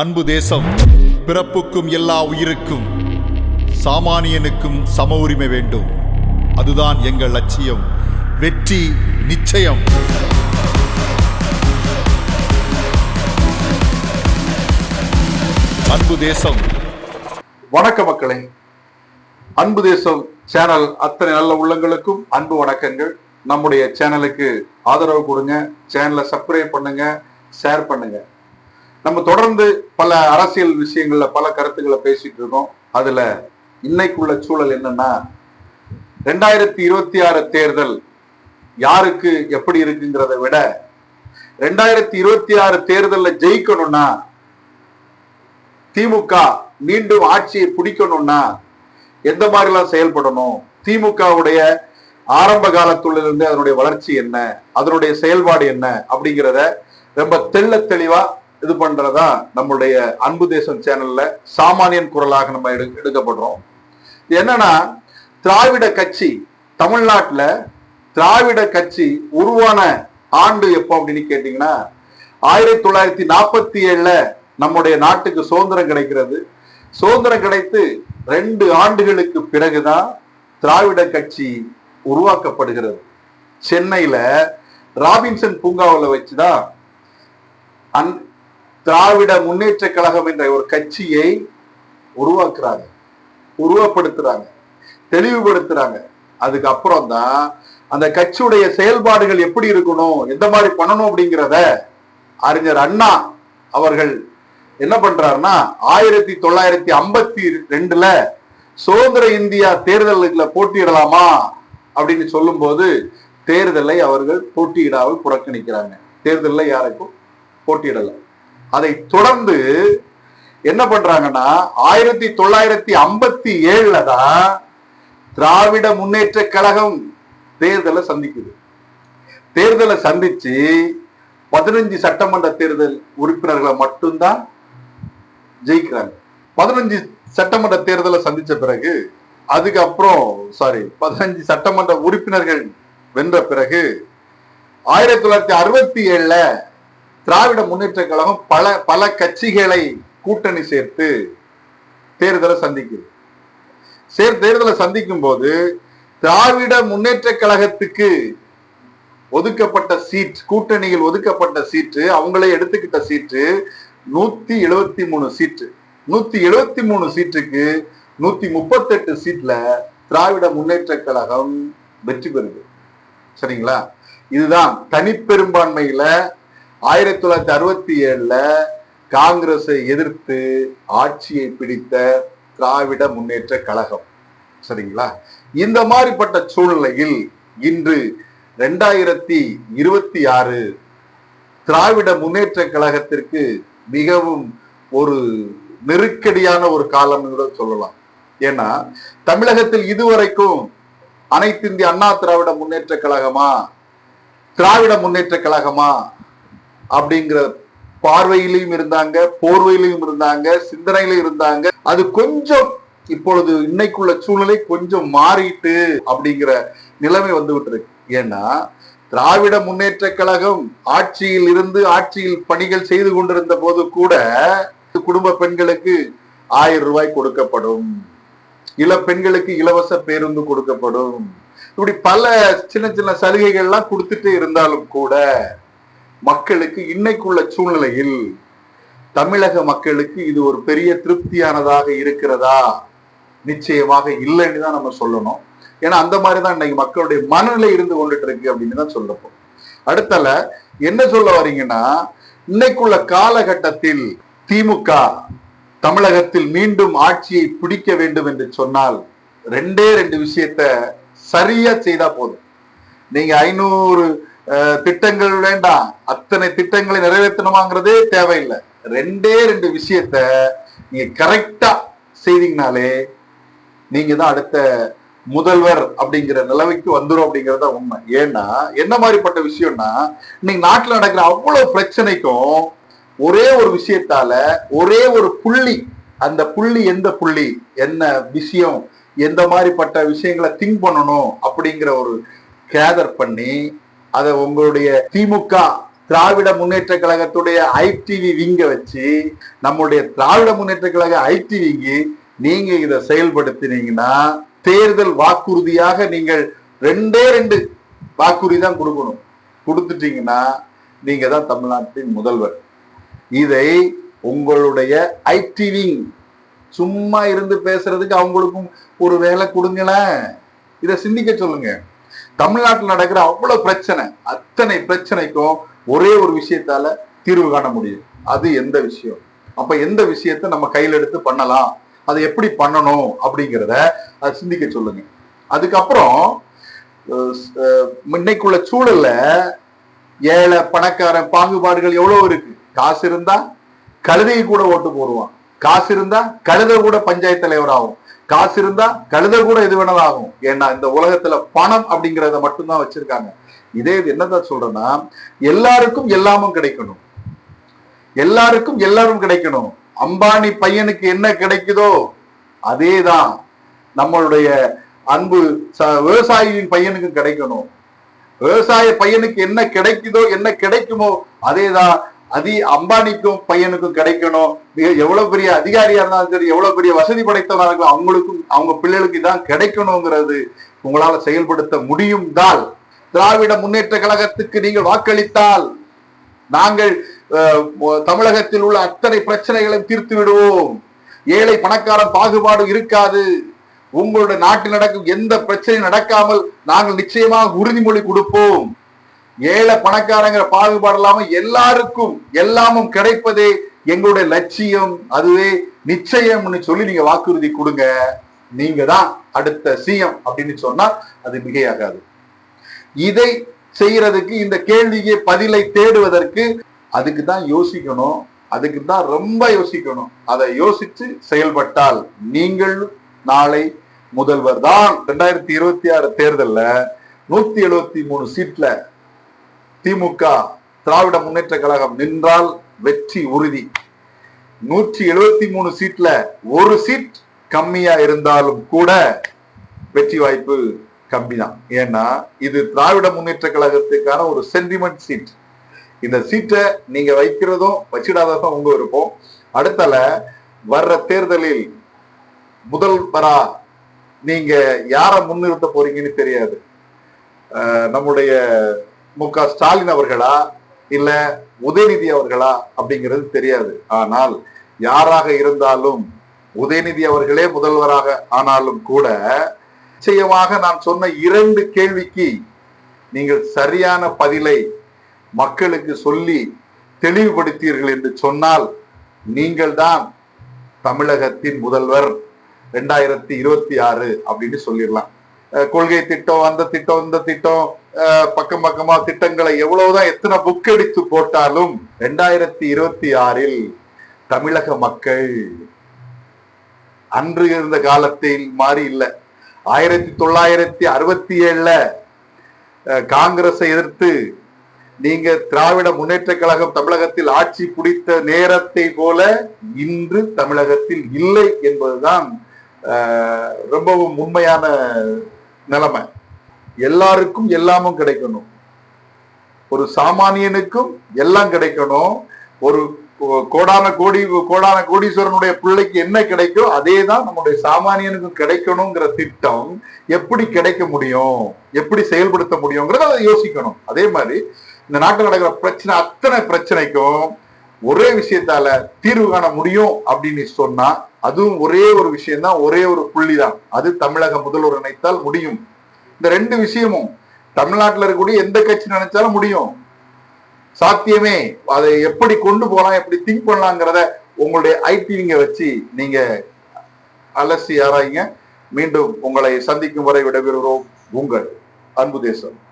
அன்பு தேசம் பிறப்புக்கும் எல்லா உயிருக்கும் சாமானியனுக்கும் சம உரிமை வேண்டும். அதுதான் எங்கள் லட்சியம் வெற்றி நிச்சயம். அன்பு தேசம். வணக்க மக்களே அன்பு தேசம் சேனல் அத்தனை நல்ல உள்ளங்களுக்கும் அன்பு வணக்கங்கள். நம்முடைய சேனலுக்கு ஆதரவு கொடுங்க சேனலை சப்ஸ்கிரைப் பண்ணுங்க ஷேர் பண்ணுங்க. நம்ம தொடர்ந்து பல அரசியல் விஷயங்கள்ல பல கருத்துக்களை பேசிட்டு இருக்கோம். அதுல இன்னைக்குள்ள சூழல் என்னன்னா ரெண்டாயிரத்தி இருபத்தி ஆறு தேர்தல் யாருக்கு எப்படி இருக்குங்கிறத விட ரெண்டாயிரத்தி இருபத்தி ஆறு தேர்தலில் ஜெயிக்கணும்னா திமுக மீண்டும் ஆட்சியை பிடிக்கணும்னா எந்த மாதிரிலாம் செயல்படணும்? திமுகவுடைய ஆரம்ப காலத்திலிருந்து அதனுடைய வளர்ச்சி என்ன? அதனுடைய செயல்பாடு என்ன? அப்படிங்கிறத ரொம்ப தெள்ள தெளிவா இது பண்றதா நம்மளுடைய அன்பு தேசம் சேனல்ல சாமானியன் குரலாக நம்ம எடு எடுக்கப்படுறோம். என்னன்னா திராவிட கட்சி தமிழ்நாட்டுல திராவிட கட்சி உருவான ஆண்டு எப்போ அப்படின்னு கேட்டீங்கன்னா ஆயிரத்தி தொள்ளாயிரத்தி நாற்பத்தி ஏழுல நம்முடைய நாட்டுக்கு சுதந்திரம் கிடைக்கிறது. சுதந்திரம் கிடைத்து ரெண்டு ஆண்டுகளுக்கு பிறகுதான் திராவிட கட்சி உருவாக்கப்படுகிறது. சென்னையில ராபின்சன் பூங்காவில் வச்சுதான் அந் திராவிட முன்னேற்ற கழகம் என்ற ஒரு கட்சியை உருவாக்குறாங்க. உருவப்படுத்துறாங்க. தெளிவுபடுத்துறாங்க. அதுக்கப்புறம் தான் அந்த கட்சியுடைய செயல்பாடுகள் எப்படி இருக்கணும் எந்த மாதிரி பண்ணணும் அப்படிங்கிறத அறிஞர் அண்ணா அவர்கள் என்ன பண்றாருன்னா ஆயிரத்தி தொள்ளாயிரத்தி ஐம்பத்தி ரெண்டுல சுதந்திர இந்தியா தேர்தலுக்குள்ள போட்டியிடலாமா அப்படின்னு சொல்லும்போது தேர்தலை அவர்கள் போட்டியிடாமல் புறக்கணிக்கிறாங்க. தேர்தலில் யாருக்கும் போட்டியிடலை. அதை தொடர்ந்து என்ன பண்றாங்கன்னா ஆயிரத்தி தொள்ளாயிரத்தி ஐம்பத்தி ஏழுல தான் திராவிட முன்னேற்ற கழகம் தேர்தலை சந்திக்குது. தேர்தலை சந்திச்சு பதினஞ்சு சட்டமன்ற தேர்தல் உறுப்பினர்களை மட்டும்தான் ஜெயிக்கிறாங்க. பதினஞ்சு சட்டமன்ற தேர்தலை சந்திச்ச பிறகு அதுக்கப்புறம் சாரி பதினஞ்சு சட்டமன்ற உறுப்பினர்கள் வென்ற பிறகு ஆயிரத்தி தொள்ளாயிரத்தி அறுபத்தி ஏழுல திராவிட முன்னேற்ற கழகம் பல பல கட்சிகளை கூட்டணி சேர்த்து தேர்தலை சந்திக்குது. சேர் தேர்தலை சந்திக்கும் போது திராவிட முன்னேற்ற கழகத்துக்கு ஒதுக்கப்பட்ட சீட் கூட்டணியில் ஒதுக்கப்பட்ட சீட்டு அவங்களே எடுத்துக்கிட்ட சீட்டு நூத்தி எழுபத்தி மூணு சீட்டு. நூத்தி எழுபத்தி மூணு சீட்டுக்கு நூத்தி முப்பத்தெட்டு சீட்ல திராவிட முன்னேற்ற கழகம் வெற்றி பெறுது. சரிங்களா? இதுதான் தனிப்பெரும்பான்மையில ஆயிரத்தி தொள்ளாயிரத்தி அறுபத்தி ஏழுல காங்கிரஸை எதிர்த்து ஆட்சியை பிடித்த திராவிட முன்னேற்ற கழகம். சரிங்களா? இந்த மாதிரிப்பட்ட சூழ்நிலையில் இன்று ரெண்டாயிரத்தி இருபத்தி ஆறு திராவிட முன்னேற்ற கழகத்திற்கு மிகவும் ஒரு நெருக்கடியான ஒரு காலம் கூட சொல்லலாம். ஏன்னா தமிழகத்தில் இதுவரைக்கும் அனைத்து இந்திய அண்ணா திராவிட முன்னேற்ற கழகமா திராவிட முன்னேற்ற கழகமா அப்படிங்கிற பார்வையிலையும் இருந்தாங்க போர்வையிலையும் இருந்தாங்க சிந்தனையிலும் இருந்தாங்க. அது கொஞ்சம் இப்பொழுது இன்னைக்குள்ள சூழ்நிலை கொஞ்சம் மாறிட்டு அப்படிங்கிற நிலைமை வந்து விட்டுருக்கு ஏன்னா திராவிட முன்னேற்ற கழகம் ஆட்சியில் இருந்து ஆட்சியில் பணிகள் செய்து கொண்டிருந்த போது கூட குடும்ப பெண்களுக்கு ஆயிரம் ரூபாய் கொடுக்கப்படும். இள பெண்களுக்கு இலவச பேருந்து கொடுக்கப்படும். இப்படி பல சின்ன சின்ன சலுகைகள்லாம் கொடுத்துட்டு இருந்தாலும் கூட மக்களுக்கு இன்னைக்குள்ள சூழ்நிலையில் தமிழக மக்களுக்கு இது ஒரு பெரிய திருப்தியானதாக இருக்கிறதா? நிச்சயமாக இல்லைன்னு தான் நம்ம சொல்லணும். ஏன்னா அந்த மாதிரி தான் இன்னைக்கு மக்களுடைய மனநிலை இருந்து கொண்டுட்டு இருக்கு அப்படின்னு தான் சொல்லப்போம் அடுத்தல என்ன சொல்ல வரீங்கன்னா இன்னைக்குள்ள காலகட்டத்தில் திமுக தமிழகத்தில் மீண்டும் ஆட்சியை பிடிக்க வேண்டும் என்று சொன்னால் ரெண்டே ரெண்டு விஷயத்த சரியா செய்தா போதும். நீங்க ஐநூறு திட்டங்கள் வேண்டாம். அத்தனை திட்டங்களை நிறைவேற்றணுமாங்கிறதே தேவையில்லை. ரெண்டே ரெண்டு விஷயத்த நீங்க கரெக்டா செய்தீங்கனாலே நீங்க தான் அடுத்த முதல்வர் அப்படிங்கிற நிலைமைக்கு வந்துடும் அப்படிங்கறத உண்மை. ஏன்னா என்ன மாதிரிப்பட்ட விஷயம்னா இன்னைக்கு நாட்டுல நடக்கிற அவ்வளவு பிரச்சனைக்கும் ஒரே ஒரு விஷயத்தால ஒரே ஒரு புள்ளி அந்த புள்ளி எந்த புள்ளி என்ன விஷயம் எந்த மாதிரிப்பட்ட விஷயங்களை திங்க் பண்ணணும் அப்படிங்கிற ஒரு கேதர் பண்ணி அதை உங்களுடைய திமுக திராவிட முன்னேற்ற கழகத்துடைய ஐடிவி விங்க வச்சு நம்முடைய திராவிட முன்னேற்ற கழக ஐடி விங்கி நீங்க இதை செயல்படுத்தினீங்கன்னா தேர்தல் வாக்குறுதியாக நீங்கள் ரெண்டே ரெண்டு வாக்குறுதி தான் கொடுக்கணும். கொடுத்துட்டீங்கன்னா நீங்க தான் தமிழ்நாட்டின் முதல்வர். இதை உங்களுடைய ஐடிவிங் சும்மா இருந்து பேசுறதுக்கு அவங்களுக்கும் ஒரு வேலை கொடுங்களேன். இதை சிந்திக்க சொல்லுங்க. தமிழ்நாட்டில் நடக்கிற அவ்வளவு பிரச்சனை அத்தனை பிரச்சனைக்கும் ஒரே ஒரு விஷயத்தால தீர்வு காண முடியும். அது எந்த விஷயம்? அப்ப எந்த விஷயத்தை நம்ம கையில் எடுத்து பண்ணலாம்? அதை எப்படி பண்ணணும் அப்படிங்கிறத அதை சிந்திக்க சொல்லுங்க. அதுக்கப்புறம் இன்னைக்குள்ள சூழல்ல ஏழை பணக்காரன் பாகுபாடுகள் எவ்வளவு இருக்கு? காசு இருந்தா கழுதையை கூட ஓட்டு போடுவான். காசு இருந்தா கழுதை கூட பஞ்சாயத்து தலைவர் ஆகும் காசு இருந்தா கழுத கூட எது வேணதாகும் ஏன்னா இந்த உலகத்துல பணம் அப்படிங்கறத மட்டும்தான் வச்சிருக்காங்க. இதே இது என்னதான் சொல்றேன்னா எல்லாருக்கும் எல்லாமும் கிடைக்கணும். எல்லாருக்கும் எல்லாரும் கிடைக்கணும். அம்பானி பையனுக்கு என்ன கிடைக்குதோ அதேதான். நம்மளுடைய அன்பு ச- விவசாயியின் பையனுக்கும் கிடைக்கணும். விவசாய பையனுக்கு என்ன கிடைக்குதோ என்ன கிடைக்குமோ அதேதான். அதி அம்பானிக்கும் பையனுக்கும் கிடைக்கணும். மிக- எவ்வளவு பெரிய அதிகாரியா இருந்தாலும் சரி எவ்வளவு பெரிய வசதி படைத்தவனா இருக்கலாம் அவங்களுக்கும் அவங்க பிள்ளைகளுக்கு தான் கிடைக்கணுங்கிறது உங்களால செயல்படுத்த முடியும் தால் திராவிட முன்னேற்ற கழகத்துக்கு நீங்கள் வாக்களித்தால் நாங்கள் தமிழகத்தில் உள்ள அத்தனை பிரச்சனைகளையும் தீர்த்து விடுவோம். ஏழை பணக்காரன் பாகுபாடு இருக்காது. உங்களுடைய நாட்டில் நடக்கும் எந்த பிரச்சனையும் நடக்காமல் நாங்கள் நிச்சயமாக உறுதிமொழி கொடுப்போம். ஏழை பணக்காரங்கிற பாகுபாடு இல்லாம எல்லாருக்கும் எல்லாமும் கிடைப்பதே எங்களுடைய லட்சியம் அதுவே நிச்சயம்னு சொல்லி நீங்க வாக்குறுதி கொடுங்க. நீங்க தான் அடுத்த சிஎம் அப்படின்னு சொன்னா அது மிகையாகாது. இதை செய்யறதுக்கு இந்த கேள்விக்கு பதிலை தேடுவதற்கு அதுக்கு தான் யோசிக்கணும். அதுக்கு தான் ரொம்ப யோசிக்கணும். அதை யோசிச்சு செயல்பட்டால் நீங்கள் நாளை முதல்வர் தான் ரெண்டாயிரத்தி இருபத்தி ஆறு தேர்தல்ல நூத்தி எழுபத்தி மூணு சீட்ல திமுக திராவிட முன்னேற்ற கழகம் நின்றால் வெற்றி உறுதி. நூற்றி எழுபத்தி மூணு சீட்ல ஒரு சீட் கம்மியா இருந்தாலும் கூட வெற்றி வாய்ப்பு கம்மி தான் ஏன்னா இது திராவிட முன்னேற்ற கழகத்துக்கான ஒரு சென்டிமெண்ட் சீட் இந்த சீட்டை நீங்க வைக்கிறதும் வச்சிடாததும் உங்க விருப்பம். அடுத்தல வர்ற தேர்தலில் முதல்வரா நீங்க யாரை முன்னிறுத்த போறீங்கன்னு தெரியாது. நம்முடைய மு க ஸ்டாலின் அவர்களா இல்ல உதயநிதி அவர்களா அப்படிங்கிறது தெரியாது. ஆனால் யாராக இருந்தாலும் உதயநிதி அவர்களே முதல்வராக ஆனாலும் கூட நிச்சயமாக நான் சொன்ன இரண்டு கேள்விக்கு நீங்கள் சரியான பதிலை மக்களுக்கு சொல்லி தெளிவுபடுத்தீர்கள் என்று சொன்னால் நீங்கள் தான் தமிழகத்தின் முதல்வர் ரெண்டாயிரத்தி இருபத்தி ஆறு அப்படின்னு சொல்லிடலாம். கொள்கை திட்டம் அந்த திட்டம் இந்த திட்டம் பக்கம் பக்கமா திட்டங்களை எவ்வளவுதான் எத்தனை புக் எடுத்து போட்டாலும் ரெண்டாயிரத்தி இருபத்தி ஆறில் தமிழக மக்கள் அன்று இருந்த காலத்தில் மாறி இல்லை. ஆயிரத்தி தொள்ளாயிரத்தி அறுபத்தி ஏழுல காங்கிரஸை எதிர்த்து நீங்க திராவிட முன்னேற்ற கழகம் தமிழகத்தில் ஆட்சி பிடித்த நேரத்தை போல இன்று தமிழகத்தில் இல்லை என்பதுதான் ரொம்பவும் உண்மையான நிலைமை. எல்லாருக்கும் எல்லாமும் கிடைக்கணும். ஒரு சாமானியனுக்கும் எல்லாம் கிடைக்கணும். ஒரு கோடான கோடி கோடான கோடீஸ்வரனுடைய பிள்ளைக்கு என்ன கிடைக்கும் அதே தான் நம்முடைய சாமானியனுக்கும் கிடைக்கணுங்கிற திட்டம் எப்படி கிடைக்க முடியும்? எப்படி செயல்படுத்த முடியுங்கிறத அதை யோசிக்கணும். அதே மாதிரி இந்த நாட்டில் நடக்கிற பிரச்சனை அத்தனை பிரச்சனைக்கும் ஒரே விஷயத்தால தீர்வு காண முடியும் அப்படின்னு சொன்னா அதுவும் ஒரே ஒரு விஷயம் தான் ஒரே ஒரு புள்ளி தான் அது தமிழக முதல்வர் நினைத்தால் முடியும். இந்த ரெண்டு விஷயமும் தமிழ்நாட்டில் இருக்கக்கூடிய எந்த கட்சி நினைச்சாலும் முடியும். சாத்தியமே. அதை எப்படி கொண்டு போகலாம் எப்படி திங்க் பண்ணலாங்கிறத உங்களுடைய ஐடிவிங்க வச்சு நீங்க அலசி ஆராய்ங்க. மீண்டும் உங்களை சந்திக்கும் வரை விடைபெறுகிறோம். உங்கள் அன்பு தேசம்.